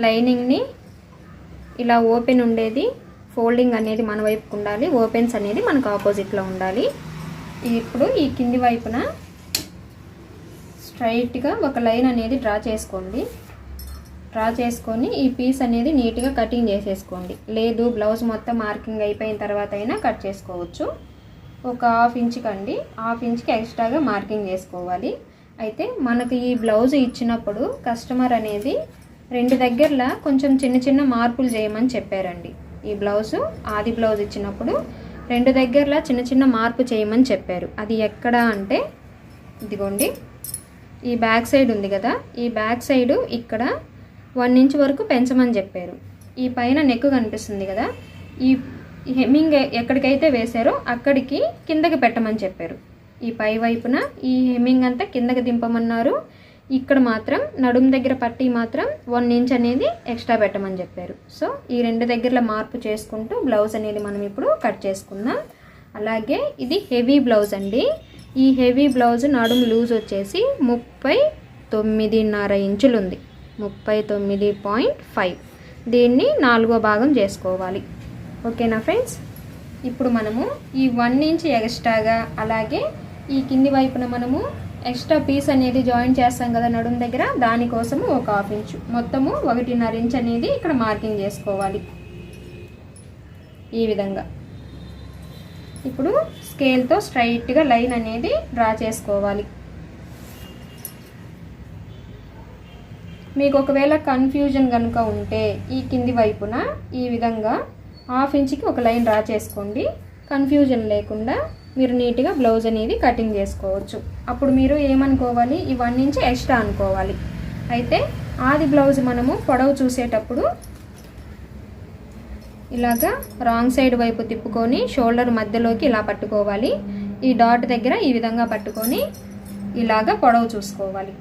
లైనింగ్ని ఇలా ఓపెన్ ఉండేది. ఫోల్డింగ్ అనేది మన వైపుకు ఉండాలి. ఓపెన్స్ అనేది మనకు ఆపోజిట్లో ఉండాలి. ఇప్పుడు ఈ కింది వైపున స్ట్రైట్గా ఒక లైన్ అనేది డ్రా చేసుకోండి. డ్రా చేసుకొని ఈ పీస్ అనేది నీట్గా కటింగ్ చేసేసుకోండి. లేదు బ్లౌజ్ మొత్తం మార్కింగ్ అయిపోయిన తర్వాత అయినా కట్ చేసుకోవచ్చు. ఒక హాఫ్ ఇంచ్కి అండి హాఫ్ ఇంచ్కి ఎక్స్ట్రాగా మార్కింగ్ చేసుకోవాలి. అయితే మనకు ఈ బ్లౌజ్ ఇచ్చినప్పుడు కస్టమర్ అనేది రెండు దగ్గరలా కొంచెం చిన్న చిన్న మార్పులు చేయమని చెప్పారండి. ఈ బ్లౌజు ఆది బ్లౌజ్ ఇచ్చినప్పుడు రెండు దగ్గరలా చిన్న చిన్న మార్పు చేయమని చెప్పారు. అది ఎక్కడ అంటే ఇదిగోండి ఈ బ్యాక్ సైడ్ ఉంది కదా ఈ బ్యాక్ సైడు ఇక్కడ వన్ ఇంచ్ వరకు పెంచమని చెప్పారు. ఈ పైన నెక్ కనిపిస్తుంది కదా ఈ హెమ్మింగ్ ఎక్కడికైతే వేశారో అక్కడికి కిందకి పెట్టమని చెప్పారు. ఈ పై వైపున ఈ హెమ్మింగ్ అంతా కిందకి దింపమన్నారు. ఇక్కడ మాత్రం నడుము దగ్గర పట్టి మాత్రం వన్ ఇంచ్ అనేది ఎక్స్ట్రా పెట్టమని చెప్పారు. సో ఈ రెండు దగ్గరలో మార్పు చేసుకుంటూ బ్లౌజ్ అనేది మనం ఇప్పుడు కట్ చేసుకుందాం. అలాగే ఇది హెవీ బ్లౌజ్ అండి. ఈ హెవీ బ్లౌజ్ నడుము లూజ్ వచ్చేసి ముప్పై తొమ్మిదిన్నర ఇంచులు ఉంది. ముప్పై తొమ్మిది పాయింట్ ఫైవ్. దీన్ని నాలుగో భాగం చేసుకోవాలి. ఓకేనా ఫ్రెండ్స్ ఇప్పుడు మనము ఈ వన్ ఇంచ్ ఎక్స్ట్రాగా అలాగే ఈ కింది వైపున మనము ఎక్స్ట్రా పీస్ అనేది జాయిన్ చేస్తాం కదా నడుము దగ్గర దానికోసము ఒక హాఫ్ ఇంచు. మొత్తము ఒకటిన్నర ఇంచ్ అనేది ఇక్కడ మార్కింగ్ చేసుకోవాలి. ఈ విధంగా. ఇప్పుడు స్కేల్తో స్ట్రైట్గా లైన్ అనేది డ్రా చేసుకోవాలి. మీకు ఒకవేళ కన్ఫ్యూజన్ కనుక ఉంటే ఈ కింది వైపున ఈ విధంగా హాఫ్ ఇంచ్కి ఒక లైన్ డ్రా చేసుకోండి. కన్ఫ్యూజన్ లేకుండా మీరు నీట్గా బ్లౌజ్ అనేది కటింగ్ చేసుకోవచ్చు. అప్పుడు మీరు ఏమనుకోవాలి? ఈ వన్ ఇంచ్ ఎక్స్ట్రా అనుకోవాలి. అయితే ఆది బ్లౌజ్ మనము పొడవు చూసేటప్పుడు ఇలాగా రాంగ్ సైడ్ వైపు తిప్పుకొని షోల్డర్ మధ్యలోకి ఇలా పట్టుకోవాలి. ఈ డాట్ దగ్గర ఈ విధంగా పట్టుకొని ఇలాగా పొడవు చూసుకోవాలి.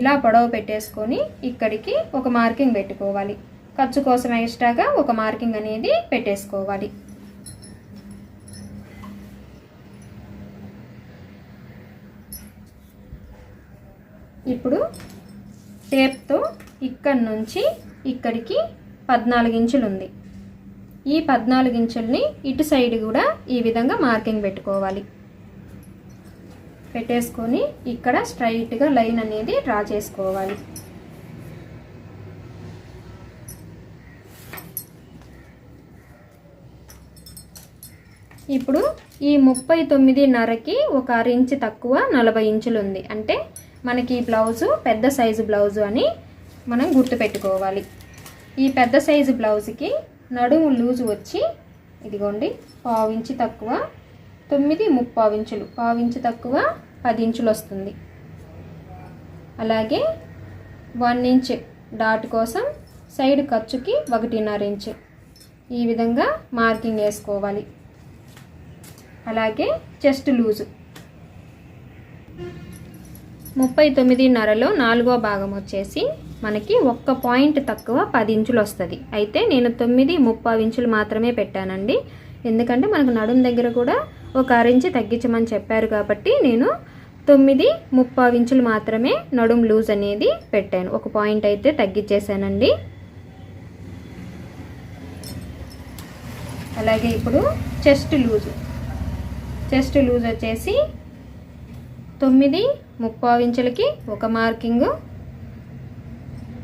ఇలా పొడవు పెట్టేసుకొని ఇక్కడికి ఒక మార్కింగ్ పెట్టుకోవాలి. ఖర్చు కోసం ఎక్స్ట్రాగా ఒక మార్కింగ్ అనేది పెట్టేసుకోవాలి. ఇప్పుడు టేప్తో ఇక్కడి నుంచి ఇక్కడికి పద్నాలుగు ఇంచులు ఉంది. ఈ పద్నాలుగు ఇంచుల్ని ఇటు సైడ్ కూడా ఈ విధంగా మార్కింగ్ పెట్టుకోవాలి. పెట్టేసుకొని ఇక్కడ స్ట్రైట్గా లైన్ అనేది డ్రా చేసుకోవాలి. ఇప్పుడు ఈ ముప్పై తొమ్మిదిన్నరకి ఒక అర ఇంచు తక్కువ నలభై ఇంచులు ఉంది. అంటే మనకి ఈ బ్లౌజు పెద్ద సైజు బ్లౌజు అని మనం గుర్తుపెట్టుకోవాలి. ఈ పెద్ద సైజు బ్లౌజ్కి నడుము లూజు వచ్చి ఇదిగోండి పావు ఇంచు తక్కువ తొమ్మిది ముప్పావు ఇంచులు పావు ఇంచు తక్కువ పది ఇంచులు వస్తుంది. అలాగే వన్ ఇంచ్ డాట్ కోసం సైడ్ ఖర్చుకి ఒకటిన్నర ఇంచు. ఈ విధంగా మార్కింగ్ వేసుకోవాలి. అలాగే చెస్ట్ లూజు. ముప్పై తొమ్మిదిన్నరలో నాలుగో భాగం వచ్చేసి మనకి ఒక్క పాయింట్ తక్కువ పది ఇంచులు వస్తుంది. అయితే నేను తొమ్మిది ముప్పై ఇంచులు మాత్రమే పెట్టానండి. ఎందుకంటే మనకు నడుం దగ్గర కూడా ఒక అరించి తగ్గించమని చెప్పారు కాబట్టి నేను తొమ్మిది ముప్పై ఇంచులు మాత్రమే నడుం లూజ్ అనేది పెట్టాను. ఒక పాయింట్ అయితే తగ్గించేసానండి అలాగే ఇప్పుడు చెస్ట్ లూజు. చెస్ట్ లూజ్ వచ్చేసి తొమ్మిది ముప్పావు ఇంచులకి ఒక మార్కింగు.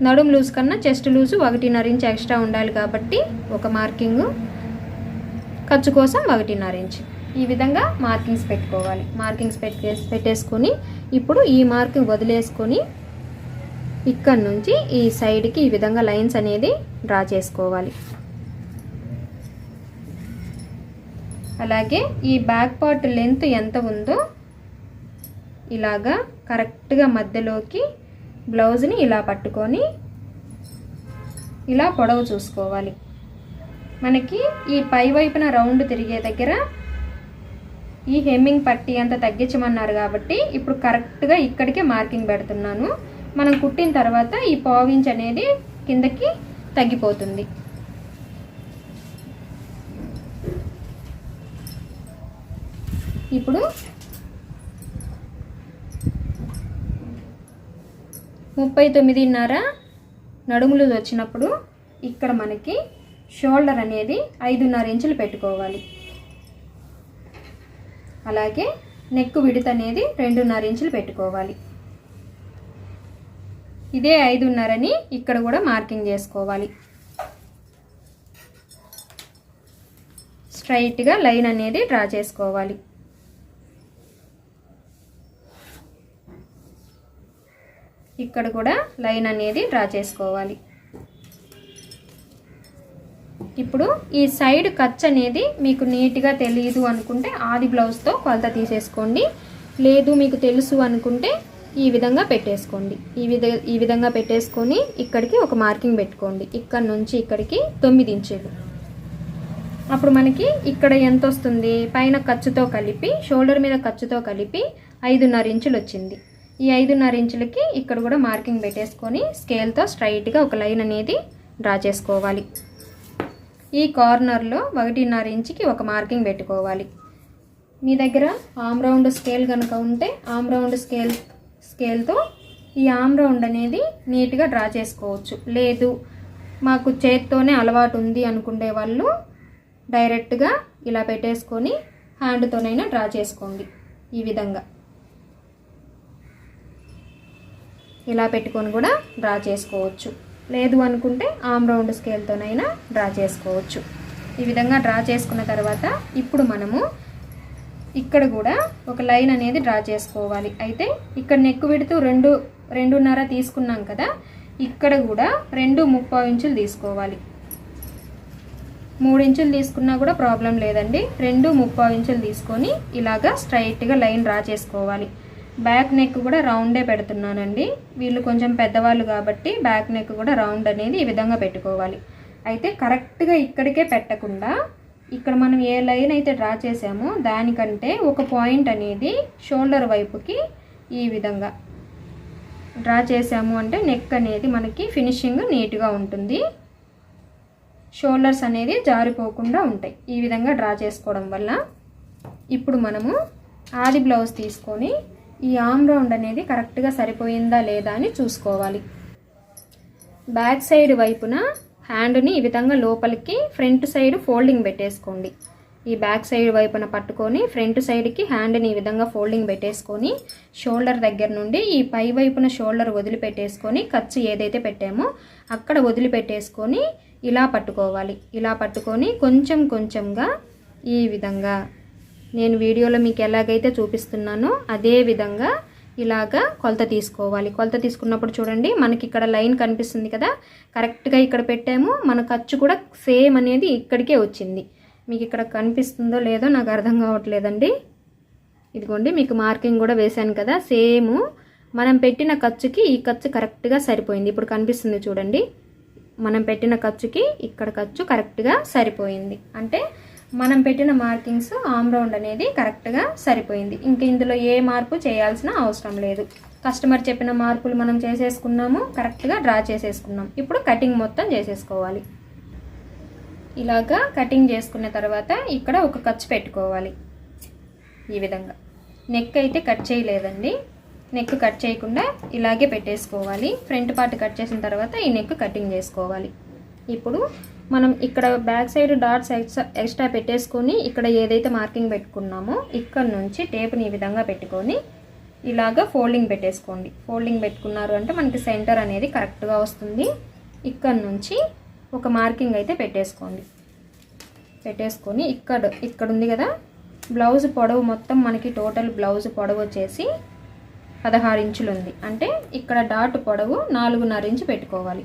నడుము లూజ్ కన్నా చెస్ట్ లూజు ఒకటిన్నర ఇంచ్ ఎక్స్ట్రా ఉండాలి కాబట్టి ఒక మార్కింగు. ఖర్చు కోసం ఒకటిన్నర ఇంచ్. ఈ విధంగా మార్కింగ్స్ పెట్టుకోవాలి. మార్కింగ్స్ పెట్టే పెట్టేసుకొని ఇప్పుడు ఈ మార్కింగ్ వదిలేసుకొని ఇక్కడ నుంచి ఈ సైడ్కి ఈ విధంగా లైన్స్ అనేది డ్రా చేసుకోవాలి. అలాగే ఈ బ్యాక్ పార్ట్ లెంత్ ఎంత ఉందో ఇలాగా కరెక్ట్గా మధ్యలోకి బ్లౌజ్ని ఇలా పట్టుకొని ఇలా పొడవు చూసుకోవాలి. మనకి ఈ పై వైపున రౌండ్ తిరిగే దగ్గర ఈ హెమ్మింగ్ పట్టి అంత తగ్గించమన్నారు కాబట్టి ఇప్పుడు కరెక్ట్గా ఇక్కడికే మార్కింగ్ పెడుతున్నాను. మనం కుట్టిన తర్వాత ఈ పావించ్ అనేది కిందకి తగ్గిపోతుంది. ఇప్పుడు ముప్పై తొమ్మిదిన్నర నడుములు వచ్చినప్పుడు ఇక్కడ మనకి షోల్డర్ అనేది ఐదున్నర ఇంచులు పెట్టుకోవాలి. అలాగే నెక్ విడత అనేది రెండున్నర ఇంచులు పెట్టుకోవాలి. ఇదే ఐదున్నరని ఇక్కడ కూడా మార్కింగ్ చేసుకోవాలి. స్ట్రైట్గా లైన్ అనేది డ్రా చేసుకోవాలి. ఇక్కడ కూడా లైన్ అనేది డ్రా చేసుకోవాలి. ఇప్పుడు ఈ సైడ్ ఖర్చు అనేది మీకు నీట్గా తెలియదు అనుకుంటే ఆది బ్లౌజ్తో కొలత తీసేసుకోండి. లేదు మీకు తెలుసు అనుకుంటే ఈ విధంగా పెట్టేసుకోండి. ఈ విధ ఈ విధంగా పెట్టేసుకొని ఇక్కడికి ఒక మార్కింగ్ పెట్టుకోండి. ఇక్కడ నుంచి ఇక్కడికి తొమ్మిది ఇంచులు. అప్పుడు మనకి ఇక్కడ ఎంత వస్తుంది? పైన ఖర్చుతో కలిపి షోల్డర్ మీద ఖర్చుతో కలిపి ఐదున్నర ఇంచులు వచ్చింది. ఈ ఐదున్నర ఇంచులకి ఇక్కడ కూడా మార్కింగ్ పెట్టేసుకొని స్కేల్తో స్ట్రైట్గా ఒక లైన్ అనేది డ్రా చేసుకోవాలి. ఈ కార్నర్లో ఒకటిన్నర ఇంచుకి ఒక మార్కింగ్ పెట్టుకోవాలి. మీ దగ్గర ఆమ్ రౌండ్ స్కేల్ కనుక ఉంటే ఆమ్ రౌండ్ స్కేల్ స్కేల్తో ఈ ఆమ్ రౌండ్ అనేది నీట్గా డ్రా చేసుకోవచ్చు. లేదు మాకు చేత్తోనే అలవాటు ఉంది అనుకునే వాళ్ళు డైరెక్ట్గా ఇలా పెట్టేసుకొని హ్యాండ్తోనైనా డ్రా చేసుకోండి ఈ విధంగా. ఇలా పెట్టుకొని కూడా డ్రా చేసుకోవచ్చు. లేదు అనుకుంటే ఆమ్ రౌండ్ స్కేల్తోనైనా డ్రా చేసుకోవచ్చు. ఈ విధంగా డ్రా చేసుకున్న తర్వాత ఇప్పుడు మనము ఇక్కడ కూడా ఒక లైన్ అనేది డ్రా చేసుకోవాలి. అయితే ఇక్కడ నెక్ విడుతూ రెండు రెండున్నర తీసుకున్నాం కదా ఇక్కడ కూడా రెండు ముప్పై ఇంచులు తీసుకోవాలి. మూడు ఇంచులు తీసుకున్నా కూడా ప్రాబ్లం లేదండి. రెండు ముప్పై ఇంచులు తీసుకొని ఇలాగా స్ట్రైట్గా లైన్ డ్రా చేసుకోవాలి. బ్యాక్ నెక్ కూడా రౌండే పెడుతున్నానండి. వీళ్ళు కొంచెం పెద్దవాళ్ళు కాబట్టి బ్యాక్ నెక్ కూడా రౌండ్ అనేది ఈ విధంగా పెట్టుకోవాలి. అయితే కరెక్ట్గా ఇక్కడికే పెట్టకుండా ఇక్కడ మనం ఏ లైన్ అయితే డ్రా చేసామో దానికంటే ఒక పాయింట్ అనేది షోల్డర్ వైపుకి ఈ విధంగా డ్రా చేసాము అంటే నెక్ అనేది మనకి ఫినిషింగ్ నీట్గా ఉంటుంది. షోల్డర్స్ అనేది జారిపోకుండా ఉంటాయి. ఈ విధంగా డ్రా చేసుకోవడం వల్ల ఇప్పుడు మనము ఆది బ్లౌజ్ తీసుకొని ఈ ఆమ్ రౌండ్ అనేది కరెక్ట్గా సరిపోయిందా లేదా అని చూసుకోవాలి. బ్యాక్ సైడ్ వైపున హ్యాండ్ని ఈ విధంగా లోపలికి ఫ్రంట్ సైడ్ ఫోల్డింగ్ పెట్టేసుకోండి. ఈ బ్యాక్ సైడ్ వైపున పట్టుకొని ఫ్రంట్ సైడ్కి హ్యాండ్ని ఈ విధంగా ఫోల్డింగ్ పెట్టేసుకొని షోల్డర్ దగ్గర నుండి ఈ పై వైపున షోల్డర్ వదిలిపెట్టేసుకొని ఖర్చు ఏదైతే పెట్టామో అక్కడ వదిలిపెట్టేసుకొని ఇలా పట్టుకోవాలి. ఇలా పట్టుకొని కొంచెం కొంచెంగా ఈ విధంగా నేను వీడియోలో మీకు ఎలాగైతే చూపిస్తున్నానో అదే విధంగా ఇలాగా కొలత తీసుకోవాలి. కొలత తీసుకున్నప్పుడు చూడండి మనకి ఇక్కడ లైన్ కనిపిస్తుంది కదా? కరెక్ట్గా ఇక్కడ పెట్టాము. మన ఖర్చు కూడా సేమ్ అనేది ఇక్కడికే వచ్చింది. మీకు ఇక్కడ కనిపిస్తుందో లేదో నాకు అర్థం కావట్లేదండి. ఇదిగోండి మీకు మార్కింగ్ కూడా వేశాను కదా? సేమ్. మనం పెట్టిన ఖర్చుకి ఈ ఖర్చు కరెక్ట్గా సరిపోయింది. ఇప్పుడు కనిపిస్తుంది చూడండి. మనం పెట్టిన ఖర్చుకి ఇక్కడ ఖర్చు కరెక్ట్గా సరిపోయింది. అంటే మనం పెట్టిన మార్కింగ్స్ ఆమ్ రౌండ్ అనేది కరెక్ట్గా సరిపోయింది. ఇంక ఇందులో ఏ మార్పు చేయాల్సిన అవసరం లేదు. కస్టమర్ చెప్పిన మార్పులు మనం చేసేసుకున్నాము కరెక్ట్గా డ్రా చేసేసుకున్నాం. ఇప్పుడు కటింగ్ మొత్తం చేసేసుకోవాలి. ఇలాగా కటింగ్ చేసుకున్న తర్వాత ఇక్కడ ఒక ఖర్చు పెట్టుకోవాలి. ఈ విధంగా. నెక్ అయితే కట్ చేయలేదండి. నెక్ కట్ చేయకుండా ఇలాగే పెట్టేసుకోవాలి. ఫ్రంట్ పార్ట్ కట్ చేసిన తర్వాత ఈ నెక్ కటింగ్ చేసుకోవాలి. ఇప్పుడు మనం ఇక్కడ back side dots extra extra పెట్టేసుకొని ఇక్కడ ఏదైతే మార్కింగ్ పెట్టుకున్నామో ఇక్కడ నుంచి టేప్ని ఈ విధంగా పెట్టుకొని ఇలాగా ఫోల్డింగ్ పెట్టేసుకోండి. ఫోల్డింగ్ పెట్టుకున్నారు అంటే మనకి సెంటర్ అనేది కరెక్ట్గా వస్తుంది. ఇక్కడ నుంచి ఒక మార్కింగ్ అయితే పెట్టేసుకోండి. పెట్టేసుకొని ఇక్కడ ఇక్కడ ఉంది కదా? బ్లౌజ్ పొడవు మొత్తం మనకి టోటల్ బ్లౌజ్ పొడవు వచ్చేసి పదహారు ఇంచులు ఉంది. అంటే ఇక్కడ డాట్ పొడవు నాలుగున్నర ఇంచు పెట్టుకోవాలి.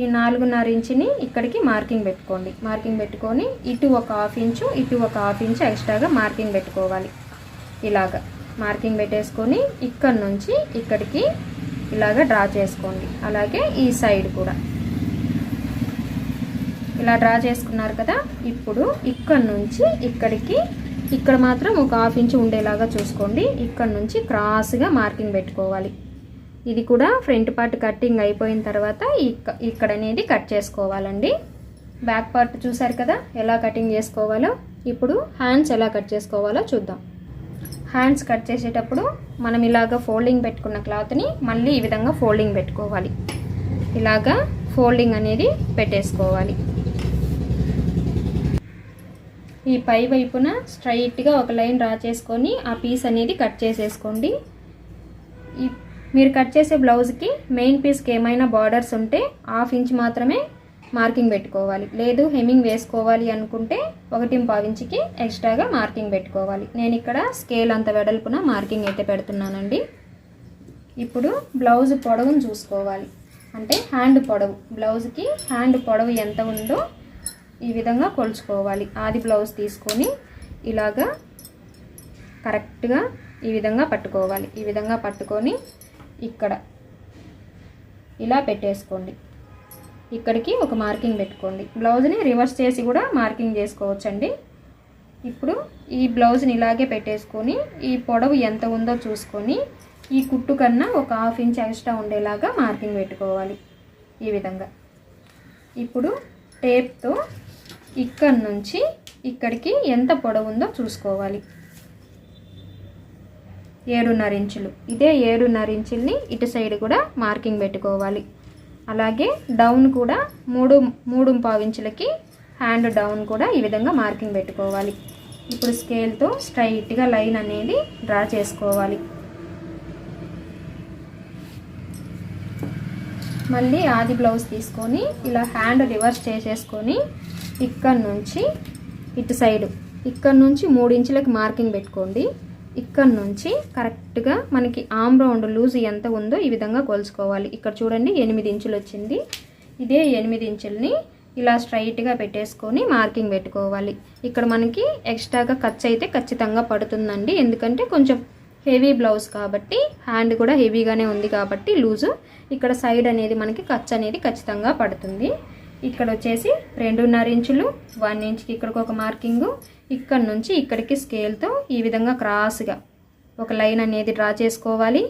ఈ నాలుగున్నర ఇంచుని ఇక్కడికి మార్కింగ్ పెట్టుకోండి. మార్కింగ్ పెట్టుకొని ఇటు ఒక హాఫ్ ఇంచు ఇటు ఒక హాఫ్ ఇంచు ఎక్స్ట్రాగా మార్కింగ్ పెట్టుకోవాలి. ఇలాగా మార్కింగ్ పెట్టేసుకొని ఇక్కడ నుంచి ఇక్కడికి ఇలాగ డ్రా చేసుకోండి. అలాగే ఈ సైడ్ కూడా. ఇలా డ్రా చేసుకున్నారు కదా ఇప్పుడు ఇక్కడ నుంచి ఇక్కడికి ఇక్కడ మాత్రం ఒక హాఫ్ ఇంచు ఉండేలాగా చూసుకోండి. ఇక్కడ నుంచి క్రాస్గా మార్కింగ్ పెట్టుకోవాలి. ఇది కూడా ఫ్రంట్ పార్ట్ కట్టింగ్ అయిపోయిన తర్వాత ఇక్కడ అనేది కట్ చేసుకోవాలండి. బ్యాక్ పార్ట్ చూసారు కదా ఎలా కటింగ్ చేసుకోవాలో? ఇప్పుడు హ్యాండ్స్ ఎలా కట్ చేసుకోవాలో చూద్దాం. హ్యాండ్స్ కట్ చేసేటప్పుడు మనం ఇలాగ ఫోల్డింగ్ పెట్టుకున్న క్లాత్ని మళ్ళీ ఈ విధంగా ఫోల్డింగ్ పెట్టుకోవాలి. ఇలాగా ఫోల్డింగ్ అనేది పెట్టేసుకోవాలి. ఈ పై వైపున స్ట్రైట్గా ఒక లైన్ డ్రా చేసుకొని ఆ పీస్ అనేది కట్ చేసేసుకోండి. మీరు కట్ చేసే బ్లౌజ్కి మెయిన్ పీస్కి ఏమైనా బార్డర్స్ ఉంటే హాఫ్ ఇంచ్ మాత్రమే మార్కింగ్ పెట్టుకోవాలి. లేదు హెమ్మింగ్ వేసుకోవాలి అనుకుంటే ఒకటి ఇంచుకి ఎక్స్ట్రాగా మార్కింగ్ పెట్టుకోవాలి. నేను ఇక్కడ స్కేల్ అంత వెడల్పున మార్కింగ్ అయితే పెడుతున్నానండి. ఇప్పుడు బ్లౌజ్ పొడవును చూసుకోవాలి. అంటే హ్యాండ్ పొడవు. బ్లౌజ్కి హ్యాండ్ పొడవు ఎంత ఉందో ఈ విధంగా కొలుచుకోవాలి. ఆది బ్లౌజ్ తీసుకొని ఇలాగా కరెక్ట్గా ఈ విధంగా పట్టుకోవాలి. ఈ విధంగా పట్టుకొని ఇక్కడ. ఇలా పెట్టేసుకోండి. ఇక్కడికి ఒక మార్కింగ్ పెట్టుకోండి. బ్లౌజ్ని రివర్స్ చేసి కూడా మార్కింగ్ చేసుకోవచ్చండి. ఇప్పుడు ఈ బ్లౌజ్ని ఇలాగే పెట్టేసుకొని ఈ పొడవు ఎంత ఉందో చూసుకొని ఈ కుట్టు కన్నా ఒక హాఫ్ ఇంచ్ ఎక్స్ట్రా ఉండేలాగా మార్కింగ్ పెట్టుకోవాలి ఈ విధంగా. ఇప్పుడు టేప్తో ఇక్కడి నుంచి ఇక్కడికి ఎంత పొడవు ఉందో చూసుకోవాలి. ఏడున్నర ఇంచులు. ఇదే ఏడున్నర ఇంచుల్ని ఇటు సైడ్ కూడా మార్కింగ్ పెట్టుకోవాలి. అలాగే డౌన్ కూడా మూడు మూడు పావు ఇంచులకి హ్యాండ్ డౌన్ కూడా ఈ విధంగా మార్కింగ్ పెట్టుకోవాలి. ఇప్పుడు స్కేల్తో స్ట్రైట్గా లైన్ అనేది డ్రా చేసుకోవాలి. మళ్ళీ ఆది బ్లౌజ్ తీసుకొని ఇలా హ్యాండ్ రివర్స్ చేసేసుకొని ఇక్కడ నుంచి ఇటు సైడు ఇక్కడ నుంచి మూడు ఇంచులకు మార్కింగ్ పెట్టుకోండి. ఇక్కడ నుంచి కరెక్ట్గా మనకి ఆమ్ రౌండ్ లూజ్ ఎంత ఉందో ఈ విధంగా కొలుసుకోవాలి ఇక్కడ చూడండి ఎనిమిది ఇంచులు వచ్చింది. ఇదే ఎనిమిది ఇంచుల్ని ఇలా స్ట్రైట్గా పెట్టేసుకొని మార్కింగ్ పెట్టుకోవాలి. ఇక్కడ మనకి ఎక్స్ట్రాగా ఖర్చు అయితే ఖచ్చితంగా పడుతుందండి. ఎందుకంటే కొంచెం హెవీ బ్లౌజ్ కాబట్టి హ్యాండ్ కూడా హెవీగానే ఉంది కాబట్టి లూజు. ఇక్కడ సైడ్ అనేది మనకి ఖర్చు అనేది ఖచ్చితంగా పడుతుంది. ఇక్కడ వచ్చేసి రెండున్నర ఇంచులు వన్ ఇంచ్కి ఇక్కడికి ఒక మార్కింగు ఇక్కడ నుంచి ఇక్కడికి స్కేల్తో ఈ విధంగా క్రాస్గా ఒక లైన్ అనేది డ్రా చేసుకోవాలి.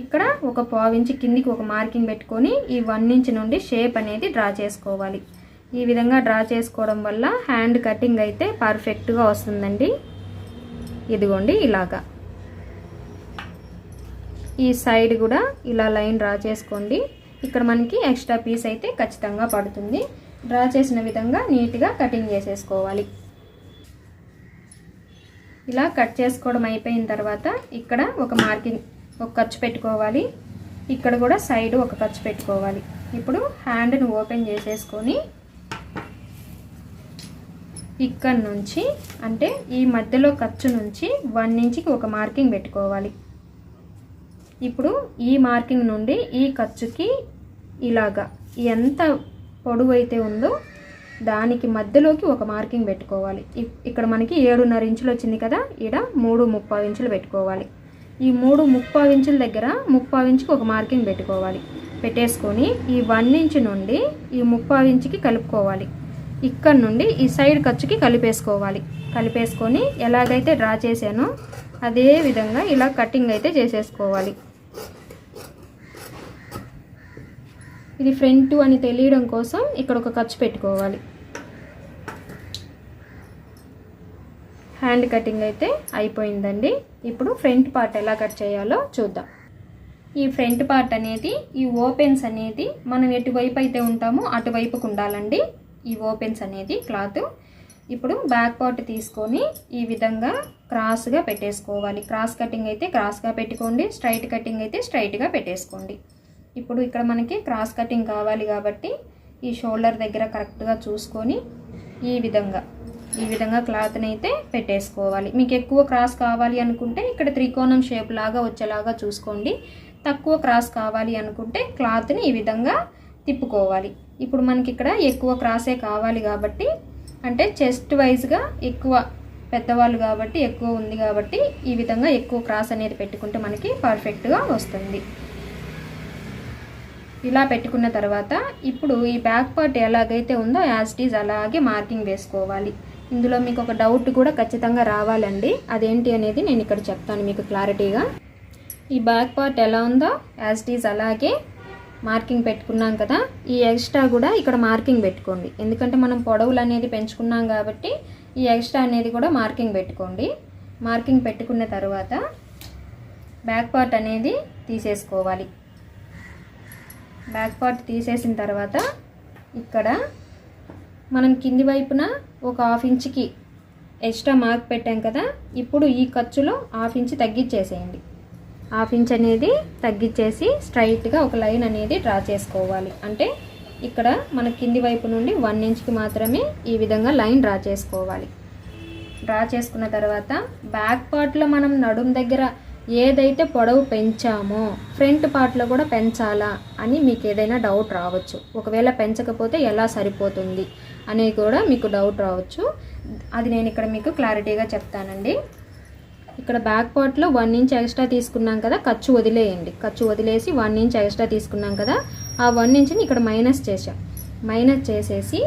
ఇక్కడ ఒక పావు కిందికి ఒక మార్కింగ్ పెట్టుకొని ఈ వన్ ఇంచ్ నుండి షేప్ అనేది డ్రా చేసుకోవాలి. ఈ విధంగా డ్రా చేసుకోవడం వల్ల హ్యాండ్ కటింగ్ అయితే పర్ఫెక్ట్గా వస్తుందండి. ఇదిగోండి ఇలాగా. ఈ సైడ్ కూడా ఇలా లైన్ డ్రా చేసుకోండి. ఇక్కడ మనకి ఎక్స్ట్రా పీస్ అయితే ఖచ్చితంగా పడుతుంది. డ్రా చేసిన విధంగా నీట్గా కటింగ్ చేసేసుకోవాలి. ఇలా కట్ చేసుకోవడం అయిపోయిన తర్వాత ఇక్కడ ఒక మార్కింగ్ ఒక ఖర్చు పెట్టుకోవాలి. ఇక్కడ కూడా సైడ్ ఒక ఖర్చు పెట్టుకోవాలి. ఇప్పుడు హ్యాండ్ని ఓపెన్ చేసేసుకొని ఇక్కడ నుంచి అంటే ఈ మధ్యలో ఖర్చు నుంచి వన్ ఇంచ్కి ఒక మార్కింగ్ పెట్టుకోవాలి. ఇప్పుడు ఈ మార్కింగ్ నుండి ఈ ఖర్చుకి ఇలాగా ఎంత పొడవు అయితే ఉందో దానికి మధ్యలోకి ఒక మార్కింగ్ పెట్టుకోవాలి. ఇక్కడ మనకి ఏడున్నర ఇంచులు వచ్చింది కదా ఇక్కడ మూడు ముప్పావు ఇంచులు పెట్టుకోవాలి. ఈ మూడు ముప్పావు ఇంచుల దగ్గర ముప్పావు ఇంచుకి ఒక మార్కింగ్ పెట్టుకోవాలి. పెట్టేసుకొని ఈ వన్ ఇంచ్ నుండి ఈ ముప్పావు ఇంచుకి కలుపుకోవాలి. ఇక్కడ నుండి ఈ సైడ్ ఖర్చుకి కలిపేసుకోవాలి. కలిపేసుకొని ఎలాగైతే డ్రా చేశానో అదే విధంగా ఇలా కటింగ్ అయితే చేసేసుకోవాలి. ఇది ఫ్రంట్ అని తెలియడం కోసం ఇక్కడ ఒక ఖర్చు పెట్టుకోవాలి. హ్యాండ్ కటింగ్ అయితే అయిపోయిందండి. ఇప్పుడు ఫ్రంట్ పార్ట్ ఎలా కట్ చేయాలో చూద్దాం. ఈ ఫ్రంట్ పార్ట్ అనేది ఈ ఓపెన్స్ అనేది మనం ఎటువైపు అయితే ఉంటామో అటువైపుకు ఉండాలండి. ఈ ఓపెన్స్ అనేది క్లాత్ ఇప్పుడు బ్యాక్ పార్ట్ తీసుకొని ఈ విధంగా క్రాస్గా పెట్టేసుకోవాలి. క్రాస్ కటింగ్ అయితే క్రాస్గా పెట్టుకోండి. స్ట్రైట్ కటింగ్ అయితే స్ట్రైట్గా పెట్టేసుకోండి. ఇప్పుడు ఇక్కడ మనకి క్రాస్ కటింగ్ కావాలి కాబట్టి ఈ షోల్డర్ దగ్గర కరెక్ట్గా చూసుకొని ఈ విధంగా ఈ విధంగా క్లాత్ని అయితే పెట్టేసుకోవాలి. మీకు ఎక్కువ క్రాస్ కావాలి అనుకుంటే ఇక్కడ త్రికోణం షేప్ లాగా వచ్చేలాగా చూసుకోండి. తక్కువ క్రాస్ కావాలి అనుకుంటే క్లాత్ని ఈ విధంగా తిప్పుకోవాలి. ఇప్పుడు మనకి ఇక్కడ ఎక్కువ క్రాసే కావాలి కాబట్టి అంటే చెస్ట్ వైజ్గా ఎక్కువ పెద్దవాళ్ళు కాబట్టి ఎక్కువ ఉంది కాబట్టి ఈ విధంగా ఎక్కువ క్రాస్ అనేది పెట్టుకుంటే మనకి పర్ఫెక్ట్గా వస్తుంది. ఇలా పెట్టుకున్న తర్వాత ఇప్పుడు ఈ బ్యాక్ పార్ట్ ఎలాగైతే ఉందో యాజ్ ఈజ్ అలాగే మార్కింగ్ వేసుకోవాలి. ఇందులో మీకు ఒక డౌట్ కూడా ఖచ్చితంగా రావాలండి. అదేంటి అనేది నేను ఇక్కడ చెప్తాను మీకు క్లారిటీగా ఈ బ్యాక్ పార్ట్ ఎలా ఉందో యాజ్ ఈజ్ అలాగే మార్కింగ్ పెట్టుకున్నాం కదా ఈ ఎక్స్ట్రా కూడా ఇక్కడ మార్కింగ్ పెట్టుకోండి. ఎందుకంటే మనం పొడవులు అనేది పెంచుకున్నాం కాబట్టి ఈ ఎక్స్ట్రా అనేది కూడా మార్కింగ్ పెట్టుకోండి. మార్కింగ్ పెట్టుకున్న తర్వాత బ్యాక్ పార్ట్ అనేది తీసేసుకోవాలి. బ్యాక్ పార్ట్ తీసేసిన తర్వాత ఇక్కడ మనం కింది వైపున ఒక హాఫ్ ఇంచ్కి ఎక్స్ట్రా మార్క్ పెట్టాం కదా ఇప్పుడు ఈ ఖర్చులో హాఫ్ ఇంచ్ తగ్గించేసేయండి. హాఫ్ ఇంచ్ అనేది తగ్గించేసి స్ట్రైట్గా ఒక లైన్ అనేది డ్రా చేసుకోవాలి. అంటే ఇక్కడ మన కింది వైపు నుండి వన్ ఇంచ్కి మాత్రమే ఈ విధంగా లైన్ డ్రా చేసుకోవాలి. డ్రా చేసుకున్న తర్వాత బ్యాక్ పార్ట్లో మనం నడుం దగ్గర ఏదైతే పొడవు పెంచామో ఫ్రంట్ పార్ట్లో కూడా పెంచాలా అని మీకు ఏదైనా డౌట్ రావచ్చు. ఒకవేళ పెంచకపోతే ఎలా సరిపోతుంది అనేది కూడా మీకు డౌట్ రావచ్చు. అది నేను ఇక్కడ మీకు క్లారిటీగా చెప్తానండి. ఇక్కడ బ్యాక్ పార్ట్లో వన్ ఇంచ్ ఎక్స్ట్రా తీసుకున్నాం కదా ఖర్చు వదిలేయండి. ఖర్చు వదిలేసి వన్ ఇంచ్ ఎక్స్ట్రా తీసుకున్నాం కదా ఆ వన్ ఇంచ్ని ఇక్కడ మైనస్ చేసాం మైనస్ చేసేసి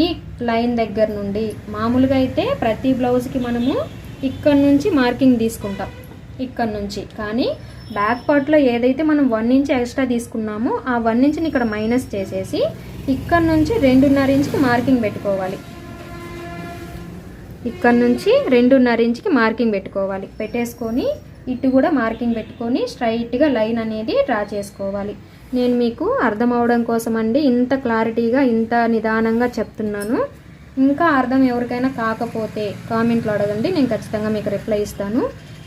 ఈ లైన్ దగ్గర నుండి మామూలుగా అయితే ప్రతి బ్లౌజ్కి మనము ఇక్కడ నుంచి మార్కింగ్ తీసుకుంటాం. ఇక్కడ నుంచి. కానీ బ్యాక్ పార్ట్లో ఏదైతే మనం వన్ ఇంచ్ ఎక్స్ట్రా తీసుకున్నామో ఆ వన్ ఇంచ్ని ఇక్కడ మైనస్ చేసేసి ఇక్కడ నుంచి రెండున్నర ఇంచ్కి మార్కింగ్ పెట్టుకోవాలి. ఇక్కడ నుంచి రెండున్నర ఇంచ్కి మార్కింగ్ పెట్టుకోవాలి. పెట్టేసుకొని ఇటు కూడా మార్కింగ్ పెట్టుకొని స్ట్రైట్గా లైన్ అనేది డ్రా చేసుకోవాలి. నేను మీకు అర్థం అవడం కోసం అండి ఇంత క్లారిటీగా ఇంత నిదానంగా చెప్తున్నాను. ఇంకా అర్థం ఎవరికైనా కాకపోతే కామెంట్లో అడగండి నేను ఖచ్చితంగా మీకు రిప్లై ఇస్తాను.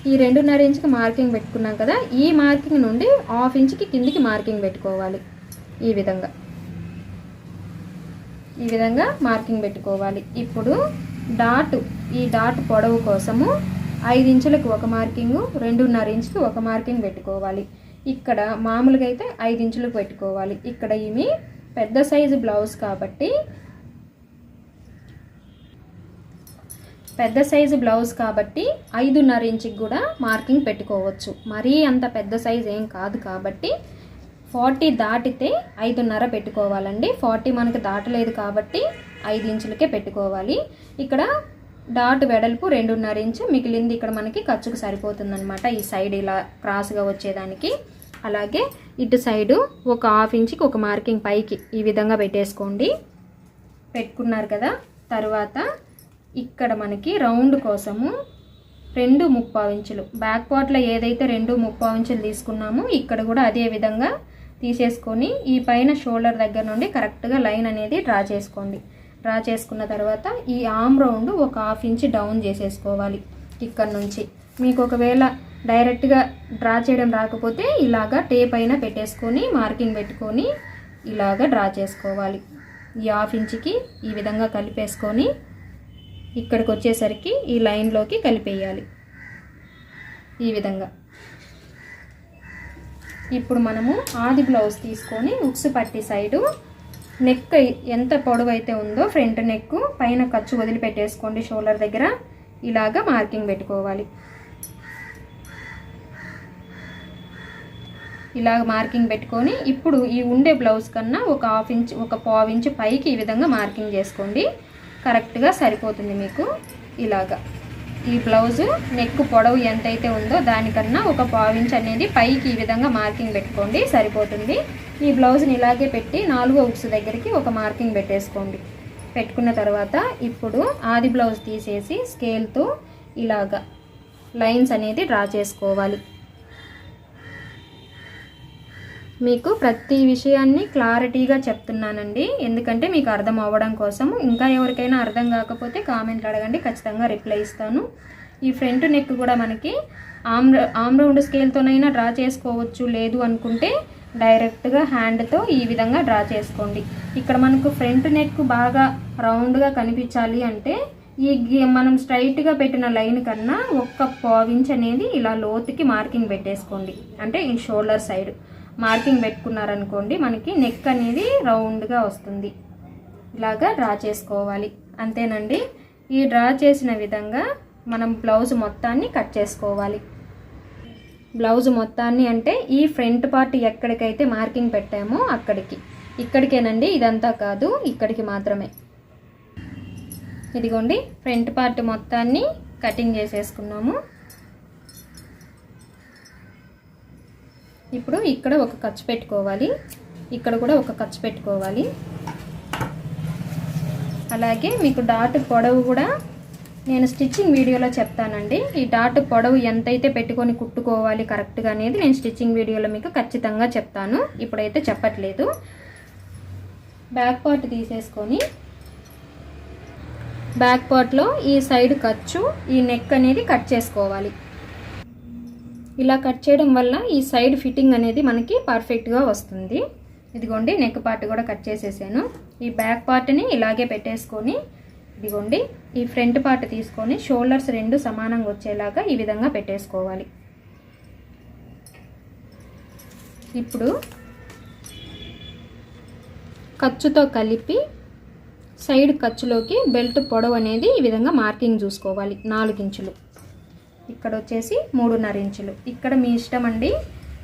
ఈ రెండున్నర ఇంచుకి మార్కింగ్ పెట్టుకున్నాం కదా ఈ మార్కింగ్ నుండి హాఫ్ ఇంచ్కి కిందికి మార్కింగ్ పెట్టుకోవాలి. ఈ విధంగా. ఈ విధంగా మార్కింగ్ పెట్టుకోవాలి. ఇప్పుడు డాట్ ఈ డాట్ పొడవు కోసము ఐదు ఇంచులకు ఒక మార్కింగ్ రెండున్నర ఇంచుకి ఒక మార్కింగ్ పెట్టుకోవాలి. ఇక్కడ మామూలుగా అయితే ఐదు ఇంచులకు పెట్టుకోవాలి. ఇక్కడ ఇవి పెద్ద సైజు బ్లౌజ్ కాబట్టి పెద్ద సైజు బ్లౌజ్ కాబట్టి ఐదున్నర ఇంచుకి కూడా మార్కింగ్ పెట్టుకోవచ్చు. మరీ అంత పెద్ద సైజు ఏం కాదు కాబట్టి ఫార్టీ దాటితే ఐదున్నర పెట్టుకోవాలండి. ఫార్టీ మనకు దాటలేదు కాబట్టి ఐదు ఇంచులకే పెట్టుకోవాలి. ఇక్కడ డాట్ వెడల్పు రెండున్నర ఇంచు మిగిలింది ఇక్కడ మనకి ఖర్చుకు సరిపోతుందనమాట ఈ సైడ్ ఇలా క్రాస్గా వచ్చేదానికి. అలాగే ఇటు సైడు ఒక హాఫ్ ఇంచుకి ఒక మార్కింగ్ పైకి ఈ విధంగా పెట్టేసుకోండి. పెట్టుకున్నారు కదా తర్వాత ఇక్కడ మనకి రౌండ్ కోసము రెండు ముప్పావు ఇంచులు. బ్యాక్ పార్ట్లో ఏదైతే రెండు ముప్పావు ఇంచులు తీసుకున్నామో ఇక్కడ కూడా అదే విధంగా తీసేసుకొని ఈ పైన షోల్డర్ దగ్గర నుండి కరెక్ట్గా లైన్ అనేది డ్రా చేసుకోండి. డ్రా చేసుకున్న తర్వాత ఈ ఆమ్ రౌండ్ ఒక హాఫ్ ఇంచ్ డౌన్ చేసేసుకోవాలి ఇక్కడ నుంచి. మీకు ఒకవేళ డైరెక్ట్గా డ్రా చేయడం రాకపోతే ఇలాగా టేప్ అయినా పెట్టేసుకొని మార్కింగ్ పెట్టుకొని ఇలాగా డ్రా చేసుకోవాలి. ఈ హాఫ్ ఇంచ్కి ఈ విధంగా కలిపేసుకొని ఇక్కడికి వచ్చేసరికి ఈ లైన్లోకి కలిపేయాలి. ఈ విధంగా. ఇప్పుడు మనము ఆది బ్లౌజ్ తీసుకొని ఉక్స్ పట్టి సైడు నెక్ ఎంత పొడవు అయితే ఉందో ఫ్రంట్ నెక్ పైన ఖర్చు వదిలిపెట్టేసుకోండి షోల్డర్ దగ్గర. ఇలాగా మార్కింగ్ పెట్టుకోవాలి. ఇలాగ మార్కింగ్ పెట్టుకొని ఇప్పుడు ఈ ఉండే బ్లౌజ్ కన్నా ఒక హాఫ్ ఇంచ్ ఒక పావు ఇంచ్ పైకి ఈ విధంగా మార్కింగ్ చేసుకోండి. కరెక్ట్గా సరిపోతుంది మీకు ఇలాగా. ఈ బ్లౌజు నెక్ పొడవు ఎంతైతే ఉందో దానికన్నా ఒక పావించ్ అనేది పైకి ఈ విధంగా మార్కింగ్ పెట్టుకోండి సరిపోతుంది. ఈ బ్లౌజ్ని ఇలాగే పెట్టి నాలుగో ఉక్స్ దగ్గరికి ఒక మార్కింగ్ పెట్టేసుకోండి. పెట్టుకున్న తర్వాత ఇప్పుడు ఆది బ్లౌజ్ తీసేసి స్కేల్తో ఇలాగా లైన్స్ అనేది డ్రా చేసుకోవాలి. మీకు ప్రతి విషయాన్ని క్లారిటీగా చెప్తున్నానండి. ఎందుకంటే మీకు అర్థం అవ్వడం కోసం ఇంకా ఎవరికైనా అర్థం కాకపోతే కామెంట్లు అడగండి. ఖచ్చితంగా రిప్లై ఇస్తాను. ఈ ఫ్రంట్ నెక్ కూడా మనకి ఆమ్ ఆమ్ రౌండ్ స్కేల్తోనైనా డ్రా చేసుకోవచ్చు. లేదు అనుకుంటే డైరెక్ట్గా హ్యాండ్తో ఈ విధంగా డ్రా చేసుకోండి. ఇక్కడ మనకు ఫ్రంట్ నెక్ బాగా రౌండ్గా కనిపించాలి అంటే ఈ మనం స్ట్రైట్గా పెట్టిన లైన్ కన్నా ఒక్క పావించ్ అనేది ఇలా లోతుకి మార్కింగ్ పెట్టేసుకోండి. అంటే ఈ షోల్డర్ సైడ్. మార్కింగ్ పెట్టుకున్నారనుకోండి మనకి నెక్ అనేది రౌండ్గా వస్తుంది. ఇలాగా డ్రా చేసుకోవాలి. అంతేనండి? ఈ డ్రా చేసిన విధంగా మనం బ్లౌజ్ మొత్తాన్ని కట్ చేసుకోవాలి. బ్లౌజ్ మొత్తాన్ని అంటే ఈ ఫ్రంట్ పార్ట్ ఎక్కడికైతే మార్కింగ్ పెట్టామో అక్కడికి. ఇక్కడికేనండి? ఇదంతా కాదు ఇక్కడికి మాత్రమే. ఇదిగోండి ఫ్రంట్ పార్ట్ మొత్తాన్ని కటింగ్ చేసేసుకున్నాము. ఇప్పుడు ఇక్కడ ఒక ఖర్చు పెట్టుకోవాలి. ఇక్కడ కూడా ఒక ఖర్చు పెట్టుకోవాలి. అలాగే మీకు డాట్ పొడవు కూడా నేను స్టిచ్చింగ్ వీడియోలో చెప్తానండి. ఈ డాట్ పొడవు ఎంతైతే పెట్టుకొని కుట్టుకోవాలి కరెక్ట్గా అనేది నేను స్టిచ్చింగ్ వీడియోలో మీకు ఖచ్చితంగా చెప్తాను. ఇప్పుడైతే చెప్పట్లేదు. బ్యాక్ పార్ట్ తీసేసుకొని బ్యాక్ పార్ట్లో ఈ సైడ్ ఖర్చు ఈ నెక్ అనేది కట్ చేసుకోవాలి. ఇలా కట్ చేయడం వల్ల ఈ సైడ్ ఫిట్టింగ్ అనేది మనకి పర్ఫెక్ట్గా వస్తుంది. ఇదిగోండి నెక్ పార్ట్ కూడా కట్ చేసేసాను. ఈ బ్యాక్ పార్ట్ని ఇలాగే పెట్టేసుకొని ఇదిగోండి ఈ ఫ్రంట్ పార్ట్ తీసుకొని షోల్డర్స్ రెండు సమానంగా వచ్చేలాగా ఈ విధంగా పెట్టేసుకోవాలి. ఇప్పుడు ఖర్చుతో కలిపి సైడ్ ఖర్చులోకి బెల్ట్ పొడవు అనేది ఈ విధంగా మార్కింగ్ చూసుకోవాలి. నాలుగించులు. ఇక్కడ వచ్చేసి మూడున్నర ఇంచులు. ఇక్కడ మీ ఇష్టం అండి.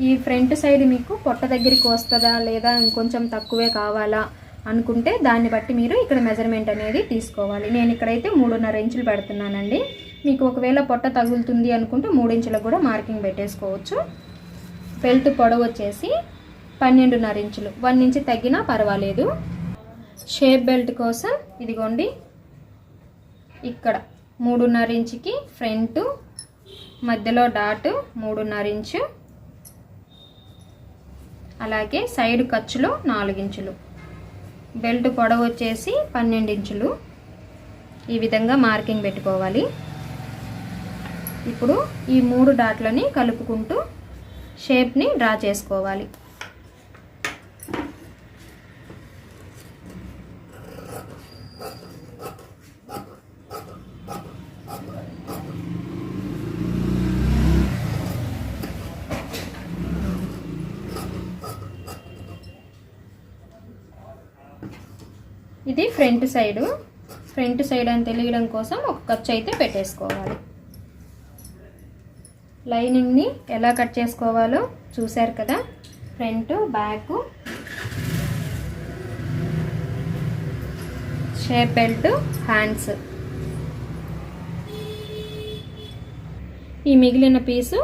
ఈ ఫ్రంట్ సైడ్ మీకు పొట్ట దగ్గరికి వస్తుందా లేదా ఇంకొంచెం తక్కువే కావాలా అనుకుంటే దాన్ని బట్టి మీరు ఇక్కడ మెజర్మెంట్ అనేది తీసుకోవాలి. నేను ఇక్కడైతే మూడున్నర ఇంచులు పెడుతున్నానండి. మీకు ఒకవేళ పొట్ట తగులుతుంది అనుకుంటే మూడు ఇంచులకు కూడా మార్కింగ్ పెట్టేసుకోవచ్చు. బెల్ట్ పొడవు వచ్చేసి పన్నెండున్నర ఇంచులు. వన్ ఇంచు తగ్గినా పర్వాలేదు. షేప్ బెల్ట్ కోసం ఇదిగోండి. ఇక్కడ మూడున్నర ఇంచుకి ఫ్రంట్ మధ్యలో డాట్ మూడున్నర ఇంచు. అలాగే సైడ్ ఖర్చులో నాలుగించులు బెల్ట్ పొడవు వచ్చేసి పన్నెండు ఇంచులు. ఈ విధంగా మార్కింగ్ పెట్టుకోవాలి. ఇప్పుడు ఈ మూడు డాట్లని కలుపుకుంటూ షేప్ని డ్రా చేసుకోవాలి ఇది ఫ్రంట్ సైడు ఫ్రంట్ సైడ్ అని తెలియడం కోసం ఒక ఖర్చు అయితే పెట్టేసుకోవాలి. లైనింగ్ని ఎలా కట్ చేసుకోవాలో చూశారు కదా? Front back shape belt hands. ఈ మిగిలిన పీసు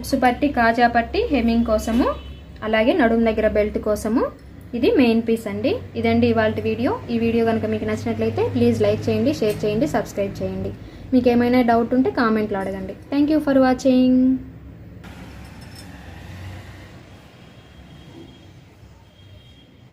ఉక్సు పట్టి కాజా పట్టి హెమింగ్ కోసము అలాగే నడుం దగ్గర బెల్ట్ కోసము ఇది మెయిన్ పీస్ అండి. ఇదండి ఇవాళ వీడియో. ఈ వీడియో కనుక మీకు నచ్చినట్లయితే ప్లీజ్ లైక్ చేయండి షేర్ చేయండి సబ్స్క్రైబ్ చేయండి. మీకు ఏమైనా డౌట్ ఉంటే కామెంట్లో అడగండి. Thank you for watching